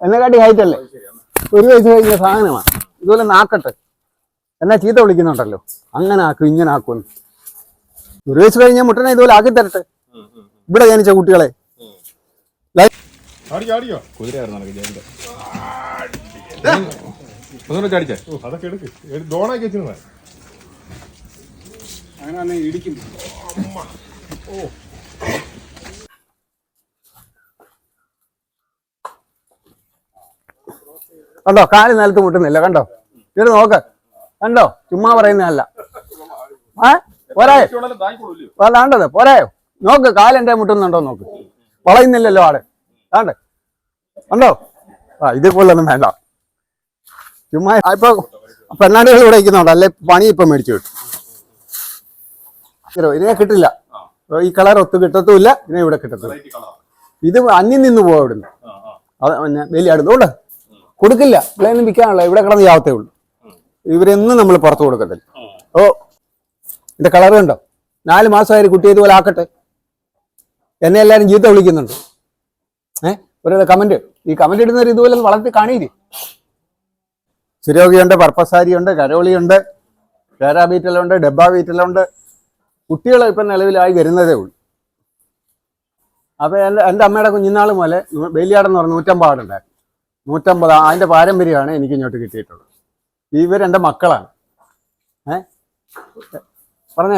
എന്നെക്കാട്ടി ഹൈറ്റല്ലേ ഒരു വയസ്സ് കഴിഞ്ഞ സാധനമാണ് ഇതുപോലെ നാക്കട്ടെ. എന്നാ ചീത്ത വിളിക്കുന്നുണ്ടല്ലോ. അങ്ങനെ ആക്കും ഇങ്ങനെ ആക്കും. ഒരു വയസ്സ് കഴിഞ്ഞ മുട്ടനെ ഇതുപോലെ ആക്കി തരട്ടെ. ഇവിടെ ജനിച്ച കുട്ടികളെ. ഓ അതൊക്കെ എടുക്ക് എടു- ഡോണാക്കി വെച്ചിരുന്ന അങ്ങനെ ഇടിക്കും കണ്ടോ? കാൽ നിലത്ത് മുട്ടുന്നില്ല കണ്ടോ? ഇത് നോക്ക്. കണ്ടോ? ചുമ്മാ പറയുന്നതല്ല. ആ പോരായോ അതാണ്ടത് പോരായോ നോക്ക് കാലെന്റെ മുട്ടുന്നുണ്ടോ നോക്ക്. വളയുന്നില്ലല്ലോ ആടെ ആണ്ട് കണ്ടോ? ആ ഇതേപോലൊന്നും വേണ്ട. ചുമ്മാ ഇപ്പൊ പെണ്ണാടികൾ ഇവിടെ ഇരിക്കുന്നുണ്ട്. അല്ലെ പണി ഇപ്പൊ മേടിച്ചു കിട്ടും ഇതോ, ഇതിനെ കിട്ടില്ല. ഈ കളർ ഒത്തു കിട്ടത്തുമില്ല ഇതിനെ ഇവിടെ കിട്ടത്തില്ല. ഇത് അന്യം നിന്ന് പോവാ ഇവിടുന്ന്. അത് വലിയ അടുത്തോണ്ട് കൊടുക്കില്ല. ഇവിടെ വിൽക്കാനുള്ള ഇവിടെ കിടന്ന് യാവത്തേ ഉള്ളൂ. ഇവരെന്നും നമ്മൾ പുറത്ത് കൊടുക്കത്തില്ല. ഓ ഇതിന്റെ കളർ കണ്ടോ? നാല് മാസമായി കുട്ടി ഇതുപോലെ ആക്കട്ടെ. എന്നെ എല്ലാവരും ജീവിതം വിളിക്കുന്നുണ്ട്. ഏഹ് ഒരു കമന്റ് ഈ കമന്റ് ഇടുന്നവർ ഇതുപോലെ വളർത്തി കാണിയില്ലേ? സിരോഗിയുണ്ട് പർപ്പസാരിയുണ്ട് കരോളിയുണ്ട് പേരാ ബീറ്റലുണ്ട് ഡബ്ബ ബീറ്റലുണ്ട്. കുട്ടികൾ ഇപ്പം നിലവിലായി വരുന്നതേ ഉള്ളൂ. അപ്പോൾ എന്റെ എന്റെ അമ്മയുടെ കുഞ്ഞിനാൾ മുതലേ വേലിയാടെന്ന് പറഞ്ഞ നൂറ്റമ്പാടുണ്ടായിരുന്നു നൂറ്റമ്പത് അതിന്റെ പാരമ്പര്യമാണ് എനിക്ക് ഇങ്ങോട്ട് കിട്ടിയിട്ടുള്ളത്. ഇവരെന്റെ മക്കളാണ്. ഏ? പറഞ്ഞ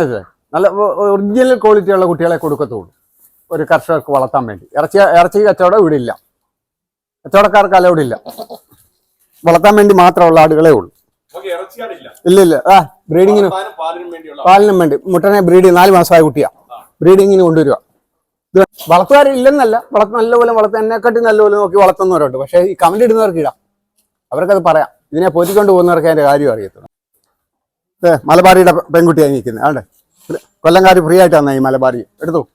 നല്ല ഒറിജിനൽ ക്വാളിറ്റിയുള്ള കുട്ടികളെ കൊടുക്കത്തുള്ളൂ. ഒരു കർഷകർക്ക് വളർത്താൻ വേണ്ടി. ഇറച്ചി ഇറച്ചി കച്ചവടം ഇവിടെ ഇല്ല. കച്ചവടക്കാർക്ക് അലൗഡ് ഇല്ല. വളർത്താൻ വേണ്ടി മാത്രമുള്ള ആടുകളേ ഉള്ളൂ. ഇല്ല. ഇല്ല ആ ബ്രീഡിങ്ങിന് പാലിനും വേണ്ടി. മുട്ടനെ ബ്രീഡ് നാല് മാസമായ കുട്ടിയാ. ബ്രീഡിങ്ങിന് കൊണ്ടുവരിക ഇത് വളർത്തുകാരില്ലെന്നല്ല. വളർത്ത നല്ലപോലെ വളർത്ത എന്നെക്കാട്ടി നല്ലപോലെ നോക്കി വളർത്തുന്നവരുണ്ട്. പക്ഷേ ഈ കമന്റ് ഇടുന്നവർക്ക് ഇടാം. അവർക്കത് പറയാം. ഇതിനെ പോറ്റിക്കൊണ്ട് പോകുന്നവർക്ക് അതിന്റെ കാര്യം അറിയത്തുള്ളൂ. ഏ മലബാറിയുടെ പെ- പെൺകുട്ടിയായി നിൽക്കുന്നത് അതെ കൊല്ലംകാരി ഫ്രീ ആയിട്ട് തന്നെ ഈ മലബാറി. എടുത്തു.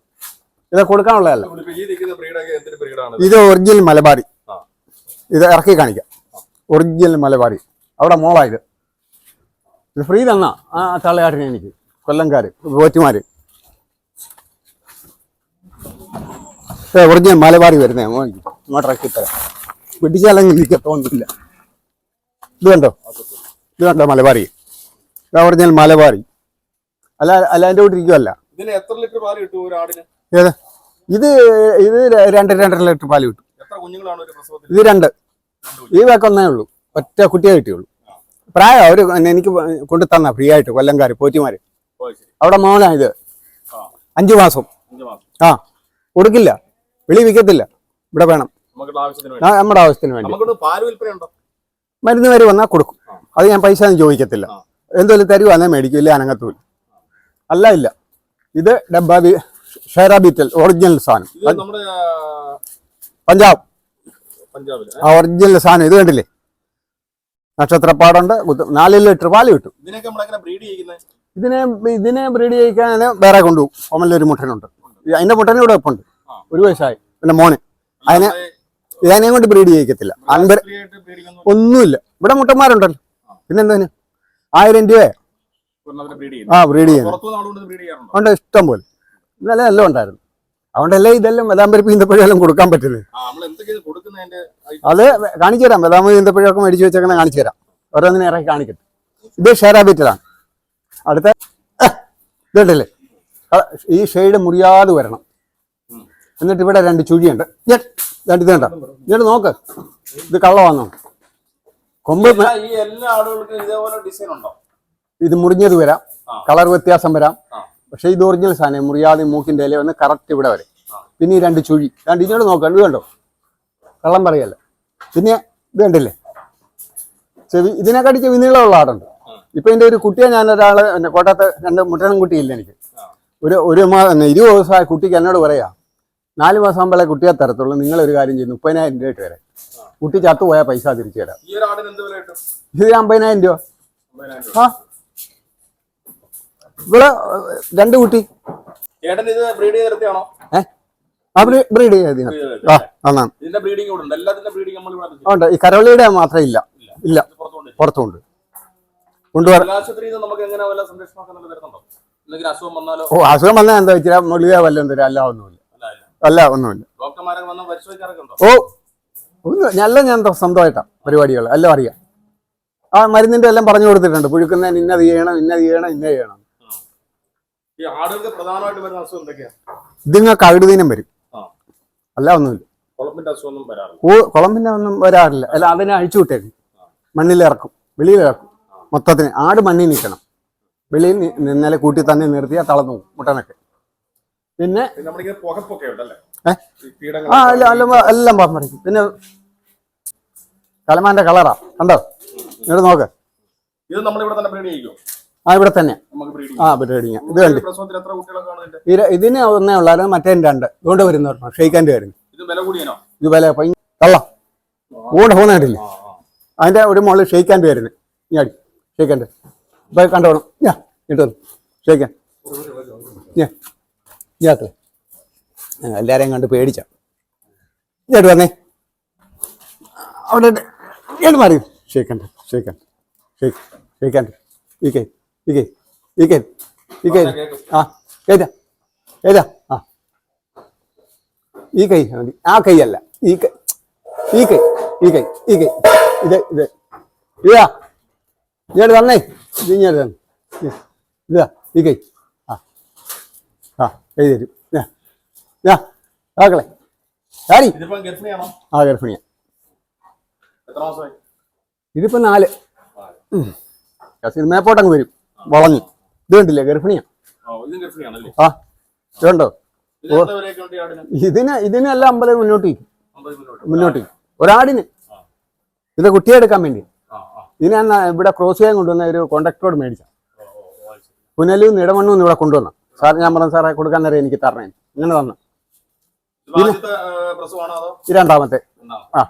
ഇത് കൊടുക്കാനുള്ളതല്ല. ഇത് ഒറിജിനൽ മലബാരി. ഇത് ഇറക്കി കാണിക്കാം. ഒറിജിനൽ മലബാരി അവിടെ മോളായത് ഇത്. ഫ്രീ തന്ന. ആ തള്ളയാട്ടിന് എനിക്ക്. കൊല്ലംകാർ പോറ്റുമാര്. ഒറിജിനൽ മലബാറി വരുന്നേ. ഇങ്ങോട്ട് ഇറക്കി തരാം. പിടിച്ചാലെങ്കിൽ തോന്നുന്നില്ല ഇത് കണ്ടോ? ഇത് കണ്ടോ മലബാറി? ഇത് ഒറിജിനൽ മലബാറി. അല്ല അല്ല എന്റെ കൂടെ ഇരിക്കുമല്ല ഏത്? ഇത് ഇത് രണ്ട് രണ്ടര ലിറ്റർ പാൽ കിട്ടും. ഇത് രണ്ട്. ഈ വേക്കൊന്നേ ഉള്ളൂ. ഒറ്റ കുട്ടിയെ കിട്ടിയുള്ളൂ. പ്രായം അവർ എനിക്ക് കൊണ്ടു തന്ന ഫ്രീ ആയിട്ട് കൊല്ലംകാര് പോറ്റിമാര്. അവിടെ മോനാ ഇത്. അഞ്ച് മാസം. ആ. കൊടുക്കില്ല. വെളി വിൽക്കത്തില്ല ഇവിടെ വേണം. നമ്മുടെ ആവശ്യത്തിന് വേണ്ടി. മരുന്ന് വരെ വന്നാൽ കൊടുക്കും. അത് ഞാൻ പൈസ ഒന്നും ചോദിക്കത്തില്ല. ആ. എന്തോലും തരുവാന്നേ മേടിക്കും ഇല്ല അനങ്ങത്തൂല്ല അല്ല ഇല്ല. ഇത് ഡബ്ബ ബീറ്റൽ ഒറിജിനൽ സാധനം. പഞ്ചാബ്. ആ ഒറിജിനൽ സാധനം. ഇത് കണ്ടില്ലേ? നക്ഷത്രപ്പാടുണ്ട്. നാല് ലിറ്റർ പാൽ കിട്ടും. ഇതിനെ ഇതിനെ ബ്രീഡ് ചെയ്യിക്കാൻ വേറെ കൊണ്ടുപോകും. ഒമല്ലൊരു മുട്ടനുണ്ട്. അതിന്റെ മുട്ടനെ ഇവിടെ വെപ്പുണ്ട് ഒരു വയസ്സായി. പിന്നെ മോനെ. അതിനെ ഇതിനെ കൊണ്ട് ബ്രീഡ് ചെയ്യിക്കത്തില്ല. അൻപ ഒന്നുമില്ല. ഇവിടെ മുട്ടന്മാരുണ്ടല്ലോ. എന്താ ആയിരം രൂപയെ. ആ ബ്രീഡ് ചെയ്യുന്നു. ഉണ്ട് ഇഷ്ടം പോലെ. ഇന്നലെ എല്ലാം ഉണ്ടായിരുന്നു. അതുകൊണ്ടല്ലേ ഇതെല്ലാം വെതാമ്പരിപ്പ് ഈന്തപ്പഴമെല്ലാം കൊടുക്കാൻ പറ്റുന്നത്? അത് കാണിച്ചു തരാം. വെതാമ്പരി ഈന്തപ്പഴമൊക്കെ മേടിച്ചു വെച്ചേക്കണ കാണിച്ചു തരാം. ഓരോന്നിനെ ഇറക്കി കാണിക്കട്ടെ. ഇത് ഷെയർ ഷെയറാബിറ്റലാണ് അടുത്ത ഇതുണ്ടല്ലേ? ഈ ഷെയ്ഡ് മുറിയാതെ വരണം. എന്നിട്ട് ഇവിടെ രണ്ട് ചുഴിയുണ്ട്. രണ്ട് ഇത് കണ്ടോ? എന്നിട്ട് നോക്ക്. ഇത് കൊമ്പ് ഇതേപോലെ ഡിസൈൻ ഉണ്ടോ? ഇത് മുറിഞ്ഞത് വരാം. കളർ വ്യത്യാസം വരാം. പക്ഷേ ഇത് ഒറിജിനൽ സാധനം മുറിയാതെ മൂക്കിന്റെ ഇല വന്ന് കറക്റ്റ് ഇവിടെ വരെ. പിന്നെ ഈ രണ്ട് ചുഴി. രണ്ട് ഇതിനോട് നോക്കാം ഇത് കണ്ടോ? കള്ളം പറയല്ല? പിന്നെ ഇത് കണ്ടില്ലേ? ചെവി ഇതിനെക്കാട്ടി ചെവി നീളമുള്ള ആടുണ്ട്. ഇപ്പൊ എന്റെ ഒരു കുട്ടിയെ ഞാൻ എന്നെ കോട്ടയത്ത് രണ്ട് മുട്ടനും കുട്ടിയില്ല എനിക്ക്. ഒരു ഒരു മാസം ഇരുപത് ദിവസമായ കുട്ടിക്ക് എന്നോട് പറയാ നാല് മാസം ആകുമ്പോഴേ കുട്ടിയെ തരത്തുള്ളൂ നിങ്ങൾ ഒരു കാര്യം ചെയ്യും മുപ്പതിനായിരം രൂപ ഇട്ട് തരാം. കുട്ടി ചത്തുപോയാൽ പൈസ തിരിച്ചു തരാം. ഇത് അമ്പതിനായിരം രൂപ. ആ. ഇവിടെ രണ്ട് കുട്ടി. ബ്രീഡ് ഉണ്ട്. ഈ കരോളിയുടെ മാത്രം ഇല്ല. ഇല്ല. പുറത്തുണ്ട് കൊണ്ടുവരാം. ഓ അസുഖം വന്നാൽ എന്താ വെച്ചാൽ മുളിക വല്ലതും തരാം അല്ല ഒന്നുമില്ല. അല്ല ഒന്നുമില്ല. ഓ ഒന്ന് നല്ല ഞാൻ സ്വന്തമായിട്ടാണ് പരിപാടികൾ എല്ലാം അറിയാം. ആ മരുന്നിന്റെ എല്ലാം പറഞ്ഞു കൊടുത്തിട്ടുണ്ട്. പുഴുക്കുന്നതിന് ഇന്നത് ചെയ്യണം ഇന്നത് ചെയ്യണം ഇന്നത് ചെയ്യണം. ഇതിങ്ങ കഴുതീനം വരും. അല്ല ഒന്നുമില്ല. ഓ കുളമ്പിന്റെ ഒന്നും വരാറില്ല. അല്ല അതിനെ അഴിച്ചു വിട്ടേക്കും. മണ്ണിലിറക്കും. വെളിയിലിറക്കും. മൊത്തത്തിന് ആട് മണ്ണിൽ നിൽക്കണം. വെളിയിൽ നിന്നാലെ കൂട്ടി തന്നെ നിർത്തിയാ തളർന്നു പോകും മുട്ടനൊക്കെ. പിന്നെ ആ അല്ല എല്ലാം പറഞ്ഞിരിക്കും പിന്നെ കലമാന്റെ കളറാ. കണ്ടോ? ഇവിടെ നോക്ക്. ഇത് നമ്മളിവിടെ തന്നെ ബ്രീഡ് ചെയ്യിക്കും ആ ഇവിടെ തന്നെ. ആ ബ്രീഡിങ് ഇത് കണ്ടി ഇതിന് ഒന്നേ ഉള്ളായിരുന്നു മറ്റേ രണ്ട്. ഇതുകൊണ്ട് വരുന്ന ഷെയ്ക്കാന്റെ വരുന്നു. ഇത് വില കള്ളം ഊണ്ട പോകുന്നിട്ടില്ലേ ആ അതിന്റെ ഒരു മുകളിൽ ഷെയ്ക്കാന്റെ വരുന്നു. ഞാടി ഷെയ്ക്കാന്റെ ഇപ്പൊ കണ്ടോണം ഞാ ഇട്ടു ചോദിക്കാം ഞാ ഞാക്കളെ എല്ലാരെയും കണ്ട് പേടിച്ച. ഇങ്ങോട്ട് വന്നേ. അവിടെ ഞാൻ മാറി. ഷെയ്ക്കണ്ട ഷെയ്ക്കാൻ ഷെയ്ക്ക് ഷെയ്ക്കാന്റെ ഈ കൈ ഇക്കേ കൈ ഈ കൈ ഈ കൈ. ആ കേറ്റാ ഏതാ ആ. ഈ കൈ മതി. ആ കൈയല്ല. ഈ കൈ ഈ കൈ ഈ കൈ ഈ കൈ. ഇത് ഇത്. ഇതാ. ഇങ്ങോട്ട് തന്നേ. ഇത് ഇങ്ങോട്ട് തന്നെ. ഇത്, ഈ കൈ. ആ ആ കൈ തരും. ഞാ ഞാ ആക്കളെ. ആരി? ആ ഗർഭിണിയ. ഇതിപ്പോ നാല്. സിനിമയപ്പോട്ടങ്ങ് വരും. വളഞ്ഞു. ഇത് കണ്ടില്ലേ? ഗർഭിണിയാ. ആ ഇതുണ്ടോ? ഇതിന് ഇതിനെല്ലാം അമ്പത് മുന്നോട്ട് മുന്നോട്ട്. ഒരാടിന്. ഇത് കുട്ടിയെ എടുക്കാൻ വേണ്ടി. ആ ആ ഇതിനെ അന്ന് ഇവിടെ ക്രോസ് ചെയ്യാൻ കൊണ്ടുവന്ന ഒരു കോണ്ടാക്ടറോട് മേടിച്ച പുനലും നിടമണ്ണും. പുനലൂർ ഇടമണ്ണൂന്ന് ഇവിടെ കൊണ്ടുവന്ന. സാർ ഞാൻ പറഞ്ഞു സാറേ കൊടുക്കാൻ നേരം എനിക്ക് തരണേ. ഇങ്ങനെ തന്നു. ഇത് രണ്ടാമത്തെ. ആ.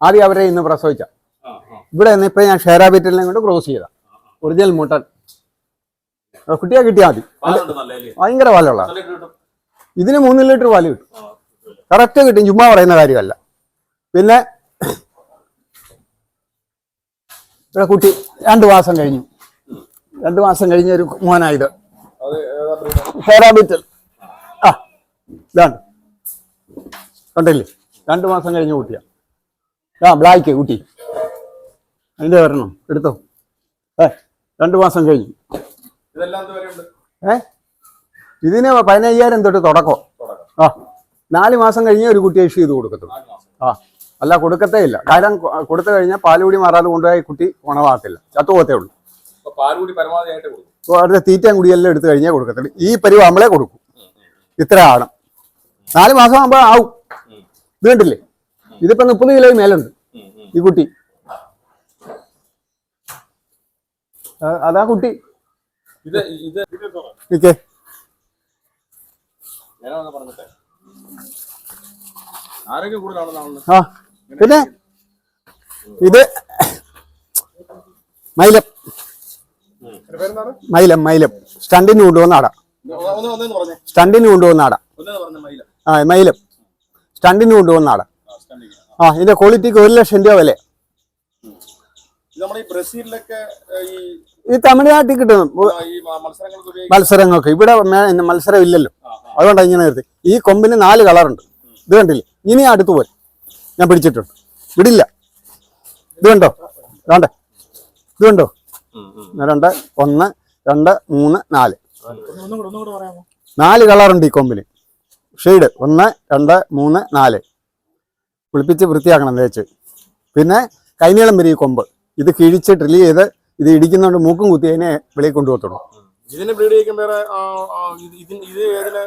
ആദ്യം അവരെ ഇന്ന് പ്രസവിച്ച. ഇവിടെ നിന്ന് ഇപ്പൊ ഞാൻ ഷെയറാബിറ്റലിനെ കൊണ്ട് ക്രോസ് ചെയ്ത. ഒറിജിനൽ മുട്ടൻ. കുട്ടിയാ കുട്ടിയെ കിട്ടിയാൽ മതി ഭയങ്കര പാലുള്ള ഇതിന് മൂന്ന് ലിറ്റർ പാൽ കിട്ടും. കറക്റ്റ് കിട്ടും. ചുമ്മാ പറയുന്ന കാര്യമല്ല. പിന്നെ ഇവിടെ കുട്ടി രണ്ട് മാസം കഴിഞ്ഞു. രണ്ട് മാസം കഴിഞ്ഞ ഒരു മോനായത്. ഫേറാബിറ്റൽ ആ ഇതാണ്. കണ്ടില്ലേ? രണ്ട് മാസം കഴിഞ്ഞ കുട്ടിയാ. ആ ബ്ലാക്ക് കുട്ടി. അതിന്റെ വരണം എടുത്തോ. ഏ രണ്ട് മാസം കഴിഞ്ഞു. ഏ? ഇതിന് പതിനയ്യായിരം തൊട്ട് തുടക്കം. തുടക്കം. ആ നാല് മാസം കഴിഞ്ഞ ഒരു കുട്ടിയെ ഇഷ്യൂ ചെയ്ത് കൊടുക്കത്തുള്ളൂ. ആ. അല്ല കൊടുക്കത്തേ ഇല്ല. കാരണം കൊടുത്തു കഴിഞ്ഞാൽ പാലുകൂടി മാറാതെ കൊണ്ടുപോയി കുട്ടി ഉണവാകത്തില്ല. ചത്തുപോകത്തേ ഉള്ളൂ. അവിടുത്തെ തീറ്റയും കുടി എല്ലാം കുടിയെല്ലാം എടുത്തു കഴിഞ്ഞാൽ കൊടുക്കത്തുള്ളൂ ഈ പരിവ് നമ്മളെ കൊടുക്കും. ഇത്ര ആണ് നാല് മാസം ആകുമ്പോൾ ആവും. ഇത് കണ്ടില്ലേ? ഇതിപ്പോ മുപ്പത് കിലോ മേലുണ്ട്. ഈ കുട്ടി. അതാ കുട്ടി. പറഞ്ഞിട്ടെ. ആരോഗ്യം കൂടുതലാണെന്നാണ് ആ. പിന്നെ ഇത് മൈലം. മൈലം മൈലം. സ്റ്റണ്ടിന് കൊണ്ടുപോകുന്ന ആടാ. സ്റ്റണ്ടിന് കൊണ്ടുപോകുന്ന ആടാ. ആ മൈലം. സ്റ്റണ്ടിന് കൊണ്ടുപോകുന്ന ആടാ. ആ ഇതിന്റെ ക്വാളിറ്റിക്ക് ഒരു ലക്ഷം രൂപ വില. ഈ തമിഴ്നാട്ടിൽ കിട്ടും. ഈ മ- മത്സരങ്ങൾക്ക് ഇവിടെ മത്സരം ഇല്ലല്ലോ. അതുകൊണ്ടാണ് ഇങ്ങനെ നിർത്തി. ഈ കൊമ്പിന് നാല് കളറുണ്ട്. ഇത് കണ്ടില്ലേ? ഇനി അടുത്ത് പോയി ഞാൻ പിടിച്ചിട്ടുണ്ട്. വിടില്ല. ഇത് കണ്ടോ? വേണ്ടേ ഇത് കണ്ടോ? രണ്ട് ഒന്ന് രണ്ട് മൂന്ന് നാല്. നാല് കളറുണ്ട് ഈ കൊമ്പിന് ഷെയ്ഡ്. ഒന്ന് രണ്ട് മൂന്ന് നാല്. കുളിപ്പിച്ച് വൃത്തിയാക്കണം തേച്ച് പിന്നെ കൈനീളം വരും ഈ കൊമ്പ്. ഇത് കിഴിച്ച് ഡ്രിൽ ചെയ്ത് ഇത് ഇടിക്കുന്നതുകൊണ്ട് മൂക്കും കുത്തി അതിനെ വെളിയിൽ കൊണ്ടുപോകത്തുള്ളൂ. ഇതിന് ബ്രീഡ് ചെയ്യിക്കാൻ വേറെ ഇത് ഇതിന് ഇത് ഏതിനെ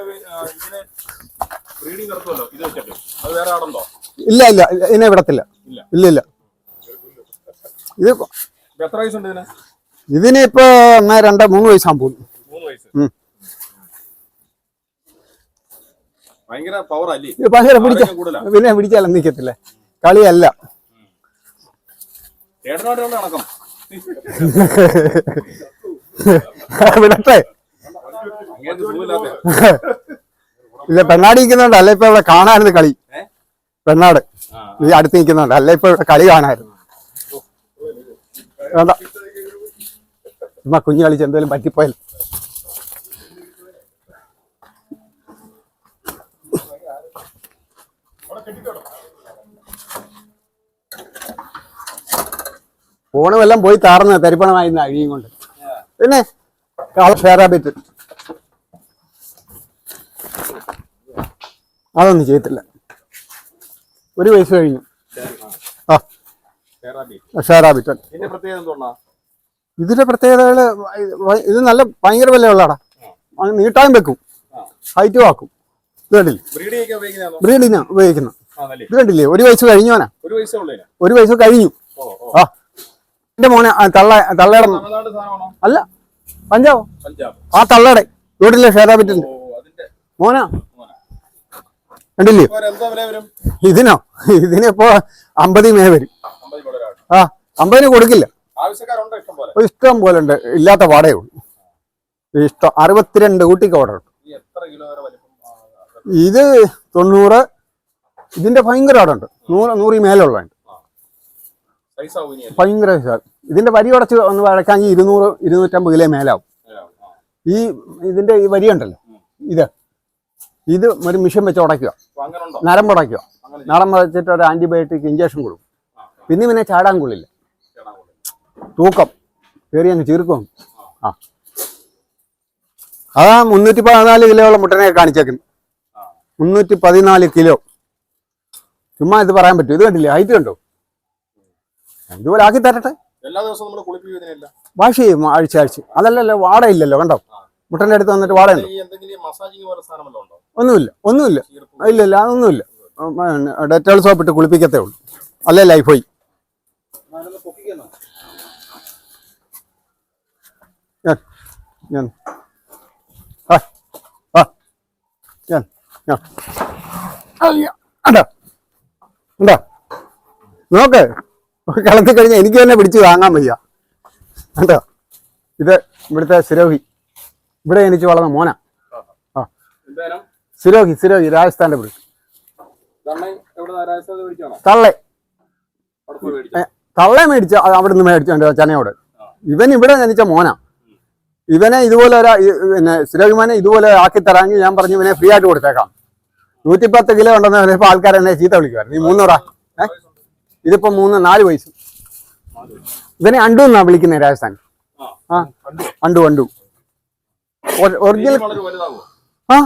ഇതിനെ ബ്രീഡിങ് നടത്തുമല്ലോ? ഇത് വെച്ചിട്ട്. അത് വേറെ ആടുണ്ടോ? ഇല്ല ഇല്ല. ഇതിനെ വിടത്തില്ല ഇല്ല. ഇല്ല ഇത് എത്ര വയസ്സുണ്ട് ഇതിനിപ്പോ ഇതിന് ഒന്ന് രണ്ട് മൂന്ന് വയസ്സാകും പോകുന്നു. ഭയങ്കര പിടിച്ച പിന്നെ പിടിച്ചാലും നിക്കത്തില്ല. കളിയല്ല. വിടട്ടെ. ഇല്ല പെണ്ണാടി നിൽക്കുന്നുണ്ട് അല്ല ഇപ്പൊ ഇവിടെ കാണായിരുന്നു കളി. പെണ്ണാട് നീ ഈ അടുത്ത് നിൽക്കുന്നുണ്ട്. അല്ല ഇപ്പൊ കളി കാണായിരുന്നു. വേണ്ട. ചുമ്മാ കുഞ്ഞു കളിച്ച് എന്തെങ്കിലും പറ്റിപ്പോയാൽ. എല്ലാം പോയി താർന്ന് തരിപ്പണമായിരുന്നു അഴിയും കൊണ്ട്. പിന്നെ ഷെയറാബിറ്റ് അതൊന്നും ചെയ്യത്തില്ല. ഒരു വയസ്സ് കഴിഞ്ഞു. ആ. കേറാബി ഷെയറാബിറ്റ് ഇതിന്റെ പ്രത്യേകതകൾ ഇത് നല്ല ഭയങ്കര വിലയുള്ളടാ നീട്ടാൻ വെക്കും. ഹൈറ്റ് വാക്കും ഇത് കണ്ടില്ലേ? ബ്രീഡിനാ നല്ലേ. ഇത് കണ്ടില്ലേ? ഒരു വയസ്സ് കഴിഞ്ഞവനാ ഒരു വയസ്സേ കഴിഞ്ഞു. ആ. എന്റെ മോനെ തള്ള തള്ളയുടെ അല്ല പഞ്ചാബ്? ആ തള്ളയുടെ വീട്ടിലെ ഷെയറാബിറ്റിന്റെ മോനെ. കണ്ടില്ലേ? ഇതിനോ? ഇതിനിപ്പോ അമ്പതി മേ വരും. ആ അമ്പതിന് കൊടുക്കില്ല. ഇഷ്ടം പോലെ. ഉണ്ട്. ഇല്ലാത്ത പാടേ ഉള്ളൂ. ഇഷ്ടം അറുപത്തിരണ്ട് ഊട്ടിക്ക് ഓർഡർ ഇത് തൊണ്ണൂറ് ഇതിന്റെ ഭയങ്കര ഓർഡറുണ്ട് നൂറ് നൂറ് മേലുള്ളതുണ്ട് ഭയങ്കര. ഇതിന്റെ വരി ഉടച്ച് ഒന്ന് വഴക്കാങ്കിൽ ഇരുന്നൂറ് ഇരുന്നൂറ്റമ്പത് കിലോ മേലാവും. ഈ ഇതിന്റെ ഈ വരി ഉണ്ടല്ലോ. ഇത്. ഇത് ഒരു മിഷൻ വെച്ച് ഉടയ്ക്കുക. നരമ്പ് ഉടയ്ക്കുക. നരമ്പ് നരം വെച്ചിട്ട് ഒരു ആന്റിബയോട്ടിക് ഇഞ്ചക്ഷൻ കൊടുക്കും. പിന്നെ പിന്നെ ചാടാൻ കൊള്ളില്ല. തൂക്കം. കയറി അങ്ങ് ചീർക്കും ആ. അതാ മുന്നൂറ്റി പതിനാല് കിലോയുള്ള മുട്ടനെ കാണിച്ചേക്കുന്നു. മുന്നൂറ്റി പതിനാല് കിലോ. ചുമ്മാ ഇത് പറയാൻ പറ്റും. ഇത് കണ്ടില്ലേ? ഹൈറ്റ് കണ്ടോ? ഇതുപോലെ ആക്കി തരട്ടെ. എല്ലാ ദിവസവും നമ്മൾ കുളിപ്പിക്കുന്നില്ല വാഷ് ചെയ്യും ആഴ്ച ആഴ്ച. അതല്ലല്ലോ വാടയില്ലല്ലോ കണ്ടോ? മുട്ടന്റെ അടുത്ത് വന്നിട്ട് വാടയുണ്ടോ? ഒന്നുമില്ല ഒന്നുമില്ല. ഇല്ല ഇല്ല അതൊന്നുമില്ല. ഡെറ്റോൾ സോപ്പ് ഇട്ട് കുളിപ്പിക്കത്തേ ഉള്ളൂ. അല്ലേ ലൈഫ് പോയി? ഞാൻ ഞാൻ. നോക്ക്. കളത്തി കഴിഞ്ഞാൽ എനിക്ക് തന്നെ പിടിച്ച് വാങ്ങാൻ വയ്യ. കേട്ടോ ഇത് ഇവിടുത്തെ സിരോഹി. ഇവിടെ എനിക്ക് വളർന്ന മോന. ആ. സിരോഹി സിരോഹി രാജസ്ഥാന്റെ മേടിച്ചാണോ തള്ളെ മേടിച്ചു? തള്ളെ മേടിച്ച അവിടെ നിന്ന് മേടിച്ചോണ്ട് ചനയോട്. ഇവൻ ഇവിടെ ജനിച്ച മോന. ഇവനെ ഇതുപോലെ ഒരു പിന്നെ സിരോഹിമാനെ ഇതുപോലെ ആക്കി തരാമെങ്കിൽ ഞാൻ പറഞ്ഞു ഇവനെ ഫ്രീ ആയിട്ട് കൊടുത്തേക്കാം. നൂറ്റി പത്ത് കിലോ ഉണ്ടെന്ന് പറഞ്ഞപ്പോൾ ആൾക്കാർ എന്നെ ചീത്ത വിളിക്കുമായിരുന്നു നീ മൂന്നൂറാ? ഇതിപ്പോ മൂന്ന് നാല് വയസ്സ്. ഇവനെ അണ്ടു എന്നാ വിളിക്കുന്നത് രാജസ്ഥാൻ? ആ. Unto unto. ഒറിജിനൽ ആ.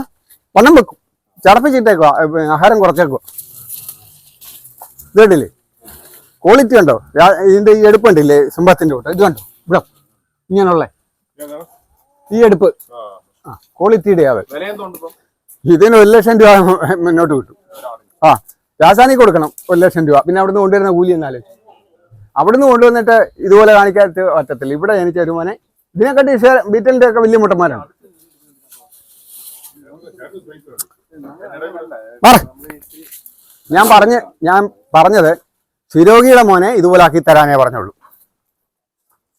വണ്ണം വെക്കും. ചടപ്പിച്ചിട്ടേക്കോ ആഹാരം കുറച്ചേക്കോ ഇത് ക്വാളിറ്റി കണ്ടോ? രാ- ഇതിന്റെ ഈ എടുപ്പ് ഉണ്ടല്ലേ സിംഹത്തിന്റെ കൂട്ടം. ഇത് കണ്ടോ? ഇവിടെ. ഇങ്ങനെയുള്ള. ഈ എടുപ്പ്. ആ. ക്വാളിറ്റിയുടെ ആവേ. ഇതിന് ഒരു ലക്ഷം രൂപ മുന്നോട്ട് കിട്ടും. ആ രാസാനി കൊടുക്കണം. ഒരു ലക്ഷം രൂപ. പിന്നെ അവിടുന്ന് കൊണ്ടുവരുന്ന കൂലി എന്നാൽ. അവിടുന്ന് കൊണ്ടുവന്നിട്ട് ഇതുപോലെ കാണിക്കാത്ത പറ്റത്തില്ല. ഇവിടെ എനിക്ക് ഒരു മോനെ. ഇതിനെക്കാട്ടി ബീറ്റലിന്റെ ഒക്കെ വലിയ മുട്ടന്മാരാണ്. ഞാൻ പറഞ്ഞ് ഞാൻ പറഞ്ഞത് ശിരോഗിയുടെ മോനെ ഇതുപോലെ ആക്കി തരാനേ പറഞ്ഞുള്ളൂ.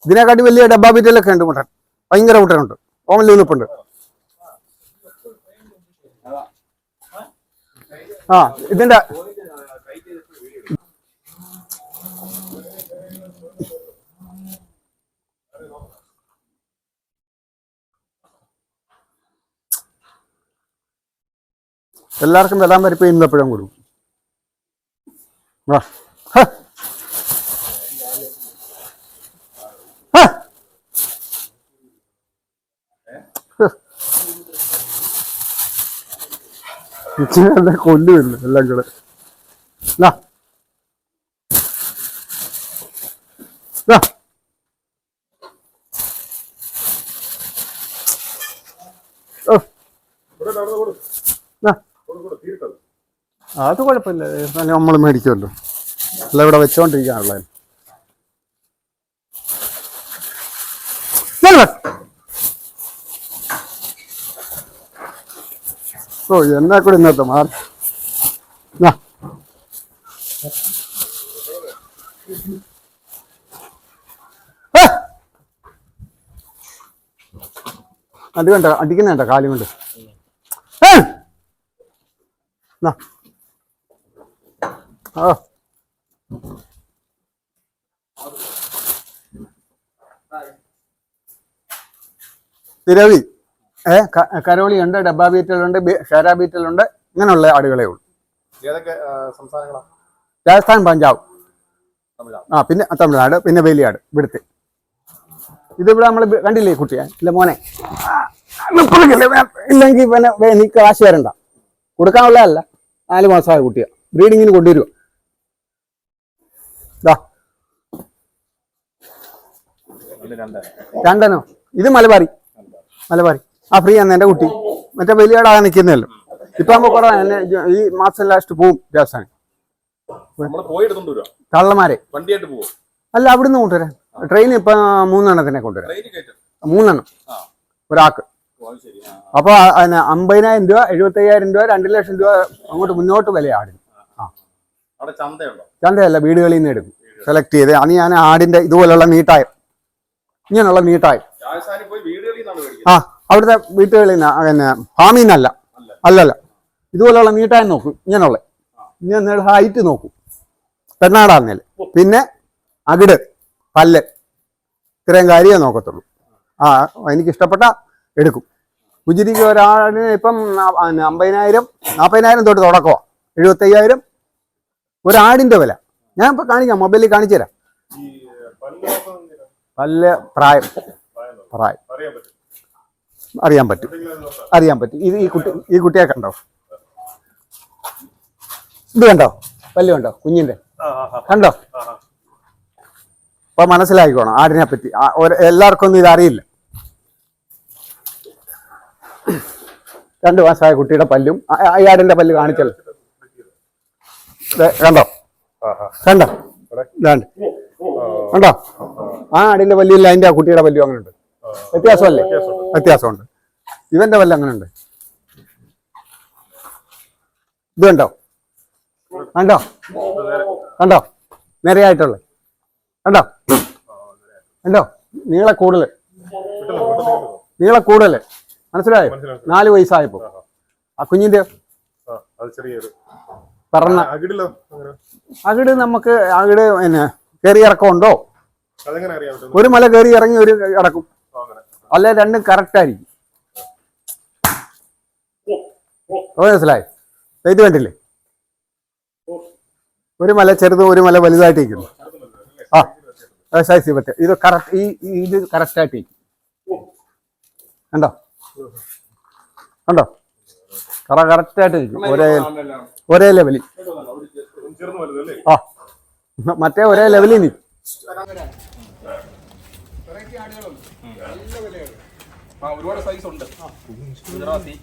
ഇതിനെക്കാട്ടി വലിയ ഡബ്ബാ ബീറ്റലൊക്കെ ഉണ്ട് മുട്ടൻ. ഭയങ്കര മുട്ടനുണ്ട്. ഓമല്ലി നിൽപ്പുണ്ട് ആ ഇതിന്റെ എല്ലാവർക്കും വരാൻ വരപ്പ് ഇന്നപ്പോഴും കൊടുക്കും കൊല്ലുമില്ല എല്ലാം കൂടെ. നാ. നാ. ഓ ഇവിടെ നടന്നു കൊടു നാ. കൊടു കൊടു തീർത്തത് അത് കുഴപ്പമില്ല. നമ്മൾ മേടിക്കുമല്ലോ. അല്ല ഇവിടെ വെച്ചോണ്ടിരിക്കാനുള്ള ഓ എന്നാ കൂടി ഇന്നത്തെ മാറി അടി വേണ്ട അടിക്കുന്ന കണ്ട? കാലി കൊണ്ട്. ആ. ആ. നിരവധി ഏ കരോളി ഉണ്ട് ഡബ്ബ ബീറ്റലുണ്ട് ഷേര ബീറ്റലുണ്ട് ഇങ്ങനെയുള്ള ആടുകളേ ഉള്ളൂ. രാജസ്ഥാൻ പഞ്ചാബ്. ആ പിന്നെ തമിഴ്നാട് പിന്നെ വേലിയാട് ഇവിടുത്തെ. ഇതിവിടെ നമ്മൾ കണ്ടില്ലേ കുട്ടിയെ? ഇല്ല മോനെ? ഇല്ലെങ്കിൽ പിന്നെ എനിക്ക് കാശ് തരണ്ട. കൊടുക്കാനുള്ളതല്ല നാല് മാസമായ കുട്ടിയെ. ബ്രീഡിങ്ങിന് കൊണ്ടുവരുക ഇതാ രണ്ട് രണ്ട് രണ്ടെണ്ണോ. ഇത് മലബാറി. മലബാറി. ആ ഫ്രീ ആണ് എന്റെ കുട്ടി. മറ്റേ വലിയ ആടാ നിൽക്കുന്നല്ലോ ഇപ്പൊ നമ്മ കുറവാണ് എന്നെ ഈ മാസം ലാസ്റ്റ് പോവും രാജസ്ഥാൻ വണ്ടിയായിട്ട് അല്ല അവിടുന്ന് കൊണ്ടുവരാൻ ട്രെയിൻ ഇപ്പൊ മൂന്നെണ്ണത്തിനെ കൊണ്ടുവരാം. മൂന്നെണ്ണം. ഒരാൾക്ക്. ശരി. അപ്പൊ അമ്പതിനായിരം രൂപ എഴുപത്തയ്യായിരം രൂപ രണ്ട് ലക്ഷം രൂപ അങ്ങോട്ട് മുന്നോട്ട് വില ആടിന് ആ അവിടെ ചന്തയുണ്ടോ ചന്തയല്ല വീടുകളിൽ നിന്ന് എടുക്കും. സെലക്ട് ചെയ്ത്. അന്ന് ഞാൻ ആടിന്റെ ഇതുപോലുള്ള നീട്ടായ ഇങ്ങനെയുള്ള നീട്ടായ ആ അവിടുത്തെ വീട്ടുകളിൽ നിന്ന് പിന്നെ ഫാമിൽ നിന്നല്ല. അല്ലല്ല. ഇതുപോലുള്ള നീട്ടായ നോക്കും. ഇങ്ങനെയുള്ള. ഇങ്ങനെ ഹൈറ്റ് നോക്കും. പെണ്ണാടാന്നേൽ പിന്നെ അകിട് പല്ല്. ഇത്രയും കാര്യമേ നോക്കത്തുള്ളൂ. ആ എനിക്ക് ഇഷ്ടപ്പെട്ട എടുക്കും. ഉജിരിക്ക് ഒരാളിന് ഇപ്പം അമ്പതിനായിരം നാൽപ്പതിനായിരം തൊട്ട് തുടക്കമാണ് എഴുപത്തയ്യായിരം ഒരാടിന്റെ വില. ഞാൻ ഇപ്പൊ കാണിക്കാം മൊബൈലിൽ കാണിച്ചു തരാം. പല്ല പ്രായം. പ്രായം. അറിയാൻ പറ്റും. അറിയാൻ പറ്റും. ഇത് ഈ കുട്ടി ഈ കുട്ടിയെ കണ്ടോ? ഇത് കണ്ടോ? പല്ല് കണ്ടോ? കുഞ്ഞിന്റെ. കണ്ടോ. അപ്പൊ മനസ്സിലായിക്കോണം ആടിനെ പറ്റി. എല്ലാവർക്കും ഒന്നും ഇത് അറിയില്ല രണ്ടു മാസമായ കുട്ടിയുടെ പല്ലും ഈ പല്ല് കാണിച്ചല്ലോ. കണ്ടോ. കണ്ടോ? ഇതാണ്ട്. കണ്ടോ? ആ അടിയിലെ പല്ലില്ല അതിന്റെ ആ കുട്ടിയുടെ പല്ലും അങ്ങനെ ഉണ്ട് വ്യത്യാസമല്ലേ? വ്യത്യാസമുണ്ട്. ഇവന്റെ പല്ല് അങ്ങനെ ഉണ്ട് ഇത് കണ്ടോ? കണ്ടോ? കണ്ടോ? നിരയായിട്ടുള്ള കണ്ടോ? കണ്ടോ? നീളെ കൂടുതൽ. നീളെ കൂടുതൽ. മനസ്സിലായോ? നാല് വയസ്സായപ്പോ ആ കുഞ്ഞിന്റെ അകിടിലോ അകിട് നമുക്ക് അകിട് പിന്നെ കയറി ഇറക്കം ഉണ്ടോ അതെങ്ങനെ അറിയാൻ പറ്റും? ഒരു മല കയറി ഇറങ്ങി ഒരു ഇറക്കും. അല്ലെ രണ്ടും കറക്റ്റ് ആയിരിക്കും. മനസ്സിലായി? ഇത് വേണ്ടില്ലേ ഒരു മല ചെറുതും ഒരു മല വലുതായിട്ടിരിക്കുന്നു. ആ സൈസ് പറ്റും ഇത് കറക്റ്റ് ഈ ഇത് കറക്റ്റ് ആയിട്ടിരിക്കും. കണ്ടോ? കണ്ടോ? കറ കറക്റ്റ് ആയിട്ടിരിക്കും ഒരേ ഒരേ ലെവലിൽ. ആ മറ്റേ ഒരേ ലെവലിൽ നിൽക്കും ഒരുപാട് സൈസ് ഉണ്ട്. ഗുജറാത്തി.